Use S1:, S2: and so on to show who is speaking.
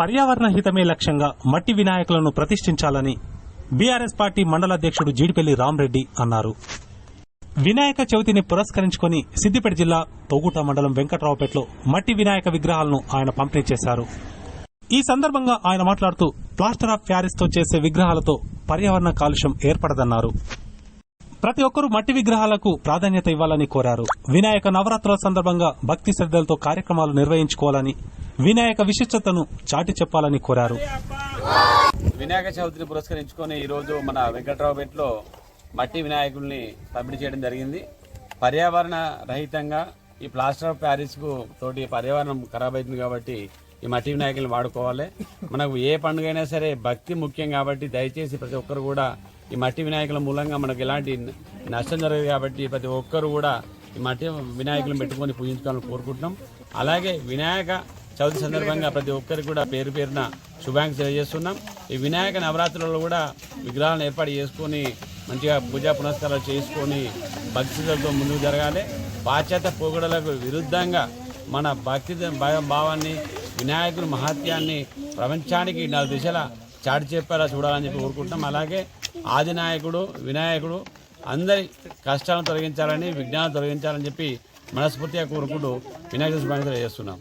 S1: పర్యావరణ హితమే లక్ష్యంగా మట్టి వినాయకులను ప్రతిష్ఠించాలని బీఆర్ఎస్ పార్టీ మండల అధ్యక్షుడు జీడిపల్లి రామ్రెడ్డి అన్నారు. వినాయక చవితిని పురస్కరించుకుని సిద్దిపేట జిల్లా తొగుట మండలం వెంకట్రావుపేటలో మట్టి వినాయక విగ్రహాలను ఆయన పంపిణీ చేశారు. ఈ సందర్భంగా ఆయన మాట్లాడుతూ ప్లాస్టర్ ఆఫ్ ప్యారిస్తో చేసే విగ్రహాలతో పర్యావరణ కాలుష్యం ఏర్పడదన్నారు. ప్రతి ఒక్కరూ మట్టి విగ్రహాలకు ప్రాధాన్యత ఇవ్వాలని కోరారు. వినాయక నవరాత్రుల సందర్భంగా భక్తి శ్రద్దలతో కార్యక్రమాలు నిర్వహించుకోవాలని వినాయక విశిష్టతను చాటి చెప్పాలని కోరారు.
S2: వినాయక చవితిని పురస్కరించుకొని ఈరోజు మన వెంకట్రావుపేటలో మట్టి వినాయకుల్ని పంపిణీ చేయడం జరిగింది. పర్యావరణ రహితంగా ఈ ప్లాస్టర్ ఆఫ్ ప్యారిస్కు తోటి పర్యావరణం ఖరాబ్ అవుతుంది కాబట్టి ఈ మట్టి వినాయకుల్ని వాడుకోవాలి. మనకు ఏ పండుగ అయినా సరే భక్తి ముఖ్యం కాబట్టి దయచేసి ప్రతి ఒక్కరు కూడా ఈ మట్టి వినాయకుల మూలంగా మనకు ఎలాంటి నష్టం జరగదు కాబట్టి ప్రతి ఒక్కరు కూడా ఈ మట్టి వినాయకులను పెట్టుకొని పూజించుకోవాలని కోరుకుంటున్నాం. అలాగే వినాయక చవితి సందర్భంగా ప్రతి ఒక్కరికి కూడా పేరు పేరున శుభాకాంక్షలు తెలియజేస్తున్నాం. ఈ వినాయక నవరాత్రులలో కూడా విగ్రహాలను ఏర్పాటు చేసుకొని మంచిగా పూజా పునస్కారాలు చేసుకొని భక్తితో ముందుకు జరగాలి. పాశ్చాత్య పోగడలకు విరుద్ధంగా మన భక్తి భావాన్ని వినాయకుని మహత్యాన్ని ప్రపంచానికి నాలుగు దిశల చాటి చెప్పేలా చూడాలని చెప్పి కోరుకుంటున్నాం. అలాగే ఆదినాయకుడు వినాయకుడు అందరి కష్టాలను తొలగించాలని విజ్ఞానం తొలగించాలని చెప్పి మనస్ఫూర్తిగా కోరుకుంటూ వినాయక శుభాంక్షలు చేస్తున్నాం